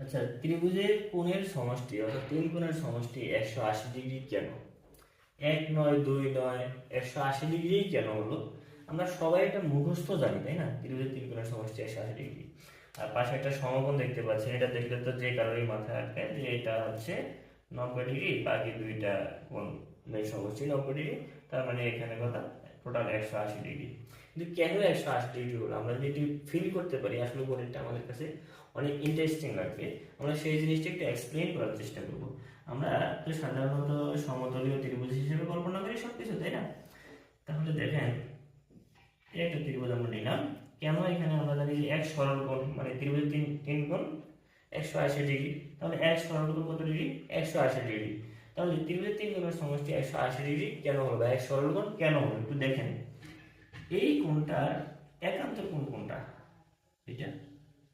আচ্ছা ত্রিভুজের কোণের সমষ্টি, অর্থাৎ তিন কোণের সমষ্টি একশো আশি ডিগ্রি কেন? এক নয়, দুই নয়, একশো আশি ডিগ্রি কেন হলো? আমরা সবাই এটা মুখস্থ জানি, তাই না? ত্রিভুজের তিন কোণের সমষ্টি একশো আশি ডিগ্রি। আর পাশে একটা সমকোণ দেখতে পাচ্ছেন, এটা দেখলে তো যে কারোরই মাথায় আটকায় যে এটা হচ্ছে নব্বই ডিগ্রি, বাকি দুইটা কোণ সমষ্টি নব্বই ডিগ্রি, তার মানে এখানে কথা টোটাল একশো আশি ডিগ্রি কিন্তু কেন একশো আশি ডিগ্রি হলো? আমরা যদি ফিল করতে পারি, আসলে গণিতটা আমাদের কাছে অনেক ইন্টারেস্টিং লাগবে। আমরা সেই জিনিসটা একটু এক্সপ্লেন করার চেষ্টা করব। আমরা তো সাধারণত সমতলীয় ত্রিভুজ হিসেবে কল্পনা করি সব কিছু তাই না? তাহলে দেখেন, একটা ত্রিভুজ আমরা নিলাম। কেন এখানে আমরা জানি যে এক সরল কোণ মানে ত্রিভুজের তিন তিন কোণ, একশো আশি ডিগ্রি। তাহলে এক সরল কোণ কত ডিগ্রি? একশো আশি ডিগ্রি। তাহলে ত্রিভুজের তিন কোণের সমষ্টি একশো আশি ডিগ্রি, কেন হলো বা এক সরল কোণ কেন হলো? একটু দেখেন এই কোণটার একান্ত কোণ কোনটা এটা